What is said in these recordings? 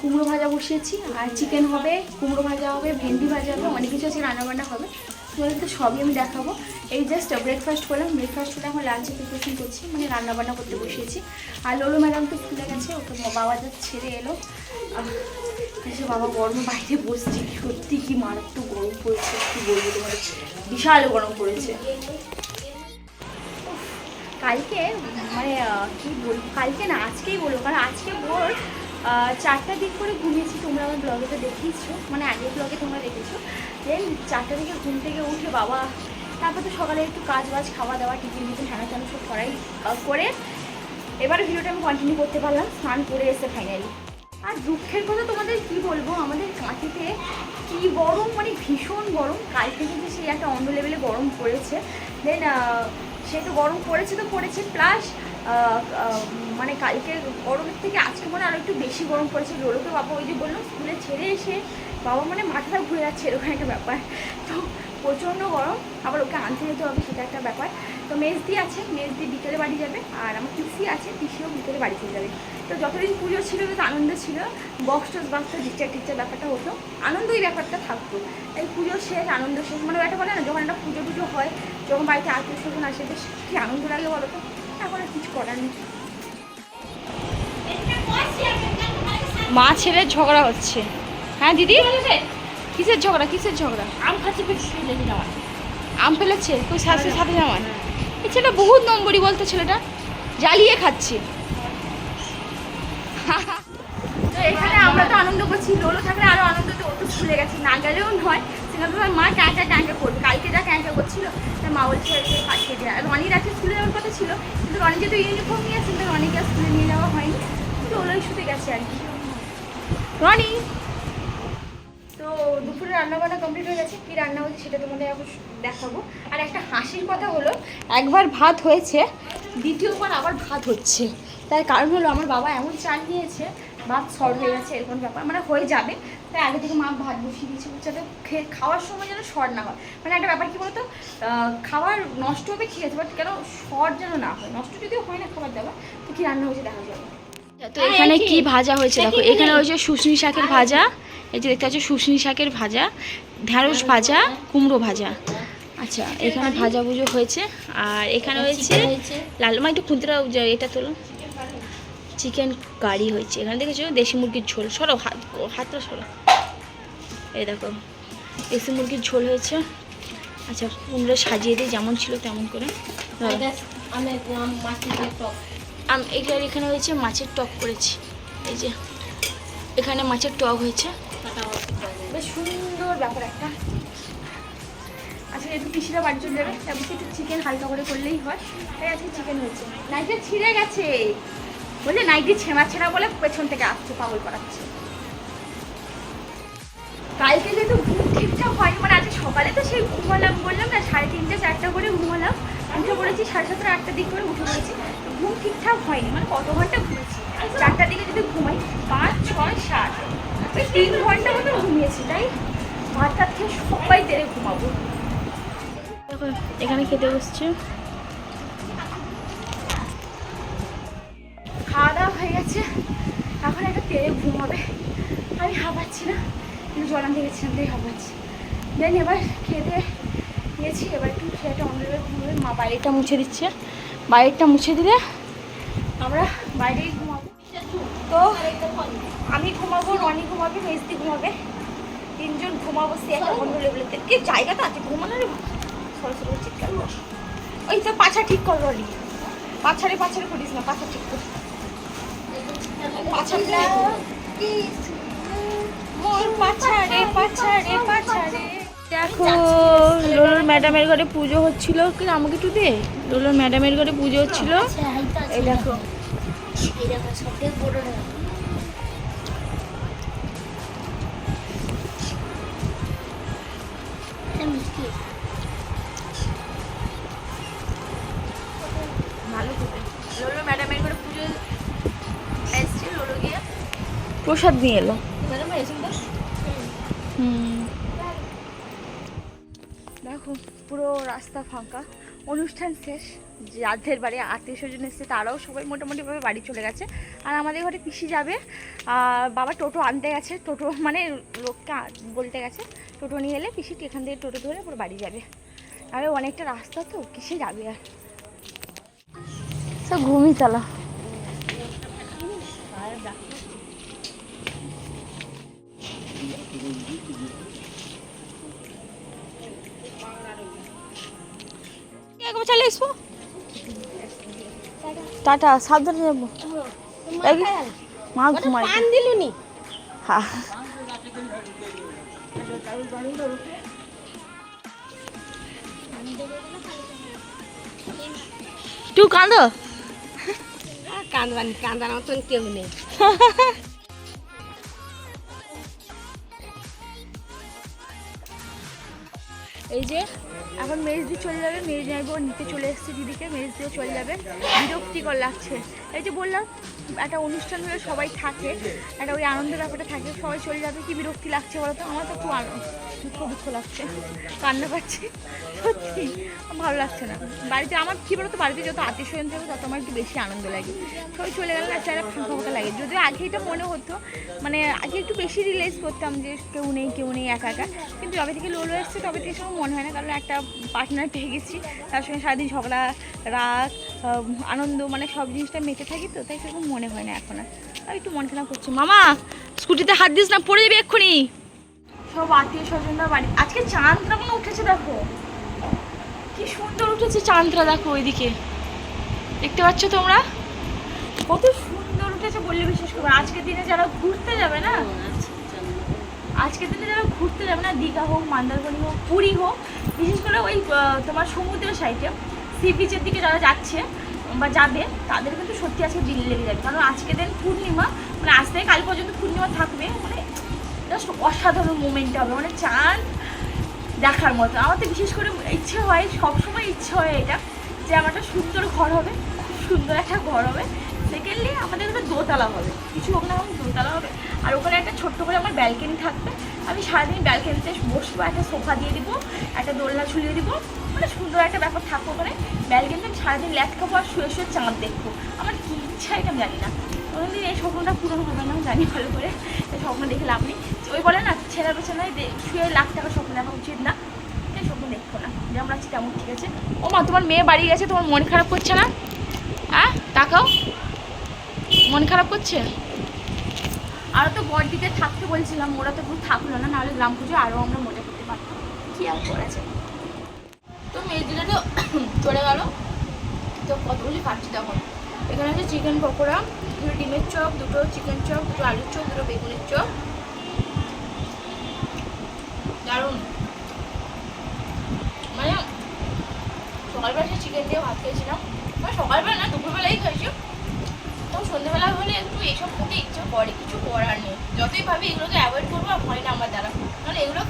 কুমড়ো ভাজা বসিয়েছি আর চিকেন হবে কুমড়ো ভাজা হবে ভেন্ডি ভাজা হবে অনেক কিছু আছে রান্নাবান্না হবে। তোমাদের তো সবই আমি দেখাবো। এই জাস্ট ব্রেকফাস্ট করলাম ব্রেকফাস্ট করে এখন লাঞ্চে প্রিপারেশন করছি মানে রান্নাবান্না করতে বসিয়েছি। আর লোলো ম্যাডাম তো খুলে গেছে ওকে বাবা যা ছেড়ে এলো। বাবা গরমে বাইরে বসছি সত্যি কি মারাত্মক গরম পড়েছে কি বলব তোমাদের? বিশাল গরম পড়েছে। কালকে মানে কি বলব কালকে না আজকেই বলব কারণ আজকে আহ, চারটার দিক করে ঘুমিয়েছি, তোমরা আমার ব্লগে তো দেখিয়েছো মানে আগের ব্লগে তোমরা দেখেছ। দেন চারটা দিকে ঘুম থেকে উঠে বাবা, তারপর তো সকালে একটু কাজ বাজ খাওয়া দাওয়া টিফিন টিফিন হ্যানা ত্যানা সব করাই করে এবার ভিডিওটা আমি কন্টিনিউ করতে পারলাম, স্নান করে এসে ফাইনালি আর দুঃখের কথা তোমাদের কি বলব, আমাদের কাঁথিতে কি গরম মানে ভীষণ গরম। কাল থেকে যে সেই একটা অন্য লেভেলে গরম পড়েছে। দেন সে তো গরম পড়েছে তো পড়েছে প্লাস মানে কালকে গরমের থেকে আজকে মনে আরও একটু বেশি গরম পড়েছে। রোলোকে বাবা ওই যে বললাম স্কুলে ছেড়ে এসে বাবা মানে মাথাটা ঘুরে যাচ্ছে, এরকম একটা ব্যাপার। তো প্রচণ্ড গরম, আবার ওকে আনতে যেতে হবে, সেটা একটা ব্যাপার। তো মেজদি আছে মেজদি বিকেলে বাড়ি যাবে আর আমার পিসি আছে পিসিও বিকেলে বাড়ি চলে যাবে। তো যতদিন পুজো ছিল বেশ আনন্দ ছিল বক্স টক্স বাক্স টিচার টিচার ব্যাপারটা হতো আনন্দই ব্যাপারটা থাকতো। এই পুজো শেষ আনন্দ শেষ। মানে একটা বলে না যখন একটা পুজো টুজো হয় যখন বাড়িতে আত্মীয় স্বজন আসে বেশ কী আনন্দ লাগে বলো তো? এখন আর কিছু করার নেই। মা ছেলে ঝগড়া হচ্ছে। হ্যাঁ দিদি? কিসের ঝগড়া কিসের ঝগড়া? আম খাচ্ছি আম ফেলেছে? তুই শাশুর সাথে যাওয়ান ছেলেটা বহুত নম্বরই বলতো ছেলেটা। জ্বালিয়ে খাচ্ছে। এখানে আমরা তো আনন্দ করছি, লোলো থাকলে আরও আনন্দ তো ওটু ভুলে গেছি। না গেলেও নয়, সেখানে তোমার মা ক্যাঁকা ক্যাঁকা করবে। কালকে যা ক্যাঁকা করছিল, তার মা বলছে পাঠিয়ে দেয় আর রনির আজকে স্কুলে যাওয়ার কথা ছিল, কিন্তু রনি যেহেতু ইউনিফর্ম নিয়ে আসছে তো রনিকে স্কুলে নিয়ে যাওয়া হয়নি। লোলোই শুতে গেছে আর কি। রনি! দুপুরে রান্নাবান্না কমপ্লিট হয়ে গেছে। কী রান্না হয়েছে সেটা তোমাদের এখন দেখাবো। আর একটা হাসির কথা হলো একবার ভাত হয়েছে দ্বিতীয়বার আবার ভাত হচ্ছে। তার কারণ হলো আমার বাবা এমন চাল নিয়েছে ভাত শর্ট হয়ে গেছে এরকম ব্যাপার। মানে হয়ে যাবে। তাই আগে থেকে মা ভাত বসিয়ে দিয়েছে যাতে খেয়ে খাওয়ার সময় যেন শর্ট না হয়। মানে একটা ব্যাপার কী বলতো? খাবার নষ্ট হবে খেয়েছে বাট কেন শর্ট যেন না হয়? নষ্ট যদিও হয় না খাবার দাবার তো কী রান্না হয়েছে দেখা যাবে। তো এখানে কি ভাজা হয়েছে? দেখো এখানে হয়েছে শুশনি শাকের ভাজা। এই যে দেখতে পাচ্ছ শুশনি শাকের ভাজা ঢ্যাঁড়স ভাজা কুমড়ো ভাজা। আচ্ছা এখানে ভাজা ভুজো হয়েছে। আর এখানে হয়েছে লাল মা একটু খুঁতরা এটা তোলো। চিকেন কারি হয়েছে। এখানে দেখেছ দেশি মুরগির ঝোল। সরো হাত হাতটা সরো। এই দেখো দেশি মুরগির ঝোল হয়েছে। আচ্ছা কুমড়ো সাজিয়ে দিই যেমন ছিল তেমন করে। এখানে হয়েছে মাছের টক করেছি। এই যে এখানে মাছের টক হয়েছে। সুন্দর ব্যাপার একটা। আচ্ছা একটু পিসিরা বাড়ি চলে যাবে তারপর একটু চিকেন হালকা করে করলেই হয়। তাই আজকে চিকেন হয়েছে। নাইটটা ছিঁড়ে গেছে। বলছে নাইটি ছেঁড়া ছেঁড়া বলে পেছন থেকে আসছে, পাগল করাচ্ছে। কালকে যেহেতু ঘুম ঠিকঠাক হয়নি মানে আজকে সকালে তো সেই ঘুমালাম বললাম না, সাড়ে তিনটে, চারটা করে ঘুমালাম। উঠে পড়েছি সাড়ে সাতটা, আটটার দিক করে উঠে পড়েছি। ঘুম ঠিকঠাক হয়নি মানে কত ঘণ্টা ঘুমেছি চারটার দিকে যদি ঘুমাই, পাঁচ, ছয়, সাত। তিন ঘণ্টা মতো ঘুমিয়েছি তাই? ভাত টাত খেয়ে সবাই তেরে ঘুমাবো। এখানে খেতে বসছে। খাওয়া দাওয়া হয়ে গেছে। এখন একটা তেরে ঘুম হবে আমি হাঁপাচ্ছি না কিন্তু জল আনতে গেছিলাম তাই হাঁপাচ্ছি। দেন এবার খেতে গেছি এবার একটু খেয়েটা অন্যভাবে ঘুমাবে। মা বাইরেটা মুছে দিচ্ছে। বাইরেটা মুছে দিলে আমরা বাইরেই ঘুমাবো। তো আমি ঘুমাবো, রনি ঘুমাবে মেজদি ঘুমাবে। তিনজন ঘুমাবো, সে একটা অন্য লেভেলেতে কি জায়গা তো আছে, ঘুমানোর সরস্বতী করে চিৎকার ওই তো পাছা ঠিক কর, রনি। পাছারে পাছারে করিস না, পাছা ঠিক কর। পাছা মোর পাছারে পাছারে পাছারে। দেখো, লোলোর ম্যাডামের ঘরে পুজো হচ্ছিল। কি, আমাকে একটু দে। লোলোর ম্যাডামের ঘরে পুজো হচ্ছিল। এই দেখো। বড় না ভালো ম্যাডামের ঘরে পুজো গিয়ে প্রসাদ নিয়ে এলো। ম্যাডাম তো দেখো, পুরো রাস্তা ফাঁকা। অনুষ্ঠান শেষ। যাদের বাড়ি, আত্মীয় স্বজন এসছে, তারাও সবাই মোটামুটিভাবে বাড়ি চলে গেছে। আর আমাদের ঘরে পিসি যাবে। বাবা টোটো আনতে গেছে। টোটো মানে লোককে বলতে গেছে, টোটো নিয়ে এলে পিসি এখান থেকে টোটো ধরে পুরো বাড়ি যাবে। আর অনেকটা রাস্তা তো, কিসে যাবে আর? সব ঘুমিয়ে চালা। চলে আসব টাটা সাবধানে যাব। মা ঘুমাই দিলুনি। হ্যাঁ তুই কাঁদো? কান্দানি কান্দার মতন কেউ নেই। এই যে, এখন মেজ দিয়ে চলে যাবে, মেজ যাইব নিতে চলে এসেছে দিদিকে, মেজ দিয়ে চলে যাবে। বিরক্তিকর লাগছে। এই যে বললাম, একটা অনুষ্ঠান হলে সবাই থাকে, একটা ওই আনন্দের ব্যাপারটা থাকে, সবাই চলে যাবে, কি বিরক্তি লাগছে বলো তো? আমার তো খুব আনন্দ। দুঃখ দুঃখ লাগছে। কান্না পাচ্ছি। সত্যি, ভালো লাগছে না। বাড়িতে আমার কী বলতো, বাড়িতে যত আত্মীয় স্বজন থাকবে তত আমার একটু বেশি আনন্দ লাগে। সবাই চলে গেলে একটা একটা ফাঁকা লাগে। যদিও আগে এটা মনে হতো মানে আগে একটু বেশি রিলেজ করতাম যে কেউ নেই কেউ নেই, একা একা। কিন্তু যবে থেকে লোলো এসছে, তবে থেকে সেরকম মনে হয় না, কারণ একটা পার্টনার পেয়ে গেছি। তার সঙ্গে সারাদিন ঝগড়া, রাগ আনন্দ মানে সব জিনিসটা মেতে থাকি তো, তাই সেরকম মনে হয় না এখন আর। আর একটু মন খারাপ করছে। মামা, স্কুটিতে হাত দিস না, পড়ে যাবে এক্ষুনি। সব আত্মীয় স্বজনরা বাড়ি আজকে চাঁদরা কোনো উঠেছে দেখো। কি সুন্দর উঠেছে চাঁদরা দেখো ওইদিকে। দেখতে পাচ্ছ তোমরা? কত সুন্দর উঠেছে বললে বিশেষ করে আজকের দিনে যারা ঘুরতে যাবে না, আজকের দিনে যারা ঘুরতে যাবে না, দীঘা হোক, মন্দারমণি হোক, পুরী হোক, বিশেষ করে ওই তোমার সমুদ্র সাইডে, সি বিচের দিকে যারা যাচ্ছে বা যাবে, তাদের কিন্তু সত্যি আজকে দিল লেগে যাবে। কারণ আজকে দিন পূর্ণিমা মানে আজ থেকে কাল পর্যন্ত পূর্ণিমা থাকবে মানে জাস্ট অসাধারণ মোমেন্ট হবে মানে চাঁদ দেখার মতো। আমার তো বিশেষ করে ইচ্ছে হয়, সবসময় ইচ্ছে হয় এটা, যে আমার একটা সুন্দর ঘর হবে, খুব সুন্দর একটা ঘর হবে। সেকেন্ডলি আমাদের একটা দোতলা হবে, কিছু হোক না হোক, দোতলা হবে। আর ওখানে একটা ছোট্ট করে আমার ব্যালকনি থাকবে। আমি সারাদিন ব্যালকনিতে বসবো, একটা সোফা দিয়ে দিব, একটা দোলনা ঝুলিয়ে দিব। মানে সুন্দর একটা ব্যাপার থাকব ওখানে। ব্যালকনিতে আমি সারাদিন ল্যাট খাব আর শুয়ে শুয়ে চাঁদ দেখব। আমার কী ইচ্ছা এটা আমি জানি না। কোনোদিন এই স্বপ্নটা পূরণ হবে না, জানি ভালো করে। স্বপ্ন দেখে লাভ নেই। ওই বলে না ছেঁড়া পেছনে শুয়ে লাখ টাকা স্বপ্ন দেখা উচিত না। এই স্বপ্ন দেখব না। যেমন আছি তেমন, ঠিক আছে? ও মা, তোমার মেয়ে বাড়ি গেছে, তোমার মন খারাপ করছে না? হ্যাঁ তাকাও। মন খারাপ করছে? আরও তো বড়দিতে থাকতে বলছিলাম, ওরা তো খুব থাকল না, নাহলে গ্রাম পুজো আরও আমরা মজা করতে পারতাম। কি আর করেছে তো মেয়েদিটা তো চলে গেল। তো কতগুলি খাচ্ছি তখন। এখানে আছে চিকেন পকোড়া। দুটো ডিমের চপ, দুটো চিকেন চপ, দুটো আলুর চপ, দুটো বেগুনের চপ। দারুণ। মানে সকালবেলা সে চিকেন দিয়ে ভাত খেয়েছিলাম। মানে সকালবেলা না, দুপুরবেলাই খাইছি তো সন্ধ্যেবেলা হলে একটু এইসব খেতে ইচ্ছে করে, কিছু করার নেই। যতই ভাবি এগুলোকে অ্যাভয়েড করব, আর হয় না আমার দ্বারা। কারণ এগুলো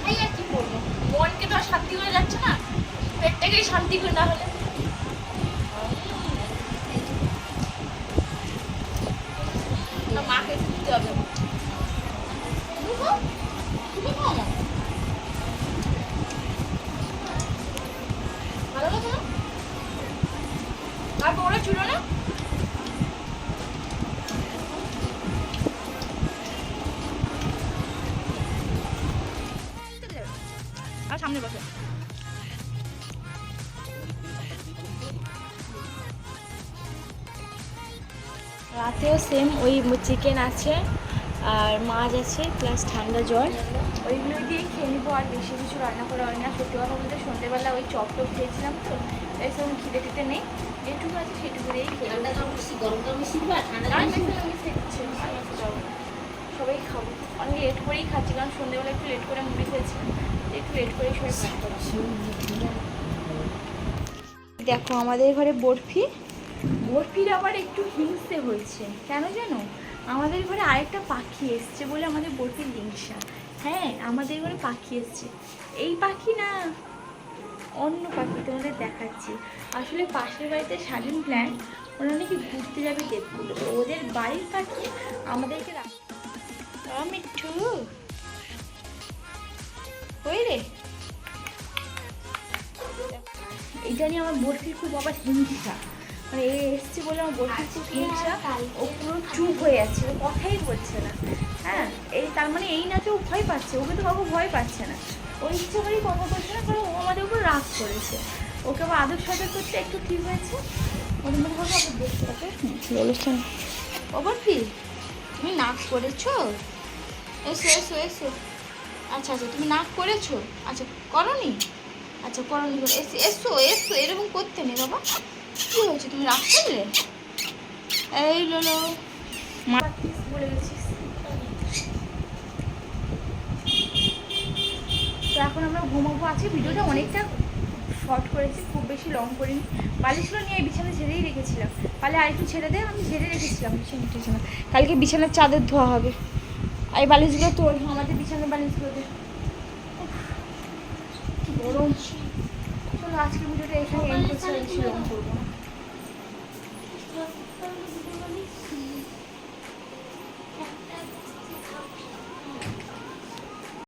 খাই আর কি করব? মনকে তো আর শান্তি করে যাচ্ছে না। পেটটাকেই শান্তি করে না হলে। না মাকে একটু দিতে রাতেও সেম ওই চিকেন আছে আর মাছ আছে প্লাস ঠান্ডা জল ওইগুলো দিয়ে খেয়ে নিবো আর বেশি কিছু রান্না করা হয় না। সত্যি কথা বলতে সন্ধ্যেবেলা ওই চপ টপ খেয়েছিলাম তো তাই সেরকম খিদে টিতে নেই। যেটুকু আছে সেটুকু দিয়েই। সবাই খাব অনেক লেট করেই খাচ্ছি কারণ সন্ধ্যেবেলা একটু লেট করে মুড়ি খেয়েছিলাম। তো একটু লেট করেই সবাই খাচ্ছি। দেখো আমাদের ঘরে বরফি। বরফির আবার একটু হিংসে হয়েছে। কেন জানো? আমাদের ঘরে আরেকটা পাখি এসছে বলে আমাদের বরফির হিংসা। হ্যাঁ আমাদের ঘরে পাখি এসছে। এই পাখি না, অন্য পাখি তোমাদের দেখাচ্ছি। আসলে পাশের বাড়িতে স্বাধীন প্ল্যান ওরা নাকি ঘুরতে যাবে দেবপুরে। ওদের বাড়ির পাখি আমাদেরকে রাখ মিঠু। ওই রে? এটা নিয়ে আমার বরফির খুব আবার হিংসা। মানে এ এসছে বলে আমার বরফির খুব হিংসা ও পুরো চুপ হয়ে যাচ্ছে ও কথাই বলছে না। হ্যাঁ এই তার মানে এই না যে ও ভয় পাচ্ছে ওকে তো কাউকে ভয় পাচ্ছে না। ও ইচ্ছে করেই কথা বলছে না কারণ ও আমাদের উপর রাগ করেছে। ওকে আবার আদর সাদর করতে একটু ঠিক হয়েছে? ওদের মধ্যে ভাবে আবার দেখতে হবে। বলেছেন অবরফি তুমি নাক করেছ? এসো এসো এসো। আচ্ছা আচ্ছা তুমি নাক করেছ? আচ্ছা করনি? আচ্ছা করনি। করো। এসো এসো এসো এরকম করতে নেই বাবা। কী হয়েছে? তুমি রাগ করলে এই লোলো। তো এখন আমরা ঘুমাবো। আছে ভিডিওটা অনেকটা শর্ট করেছি, খুব বেশি লং করিনি। বালিশগুলো নিয়ে বিছানা ঝেড়েই রেখেছিলাম। পালে আরেকটু ছেড়ে দে, আমি ঝেড়ে রেখেছিলাম। বিছানা টিছানা কালকে বিছানার চাদর ধোয়া হবে। এই বালিশগুলো তোর, আমাদের বিছানার বালিশগুলো দে। গরম। চলো আজকের ভিডিওটা এখানে এন্ড করছি আমি করব।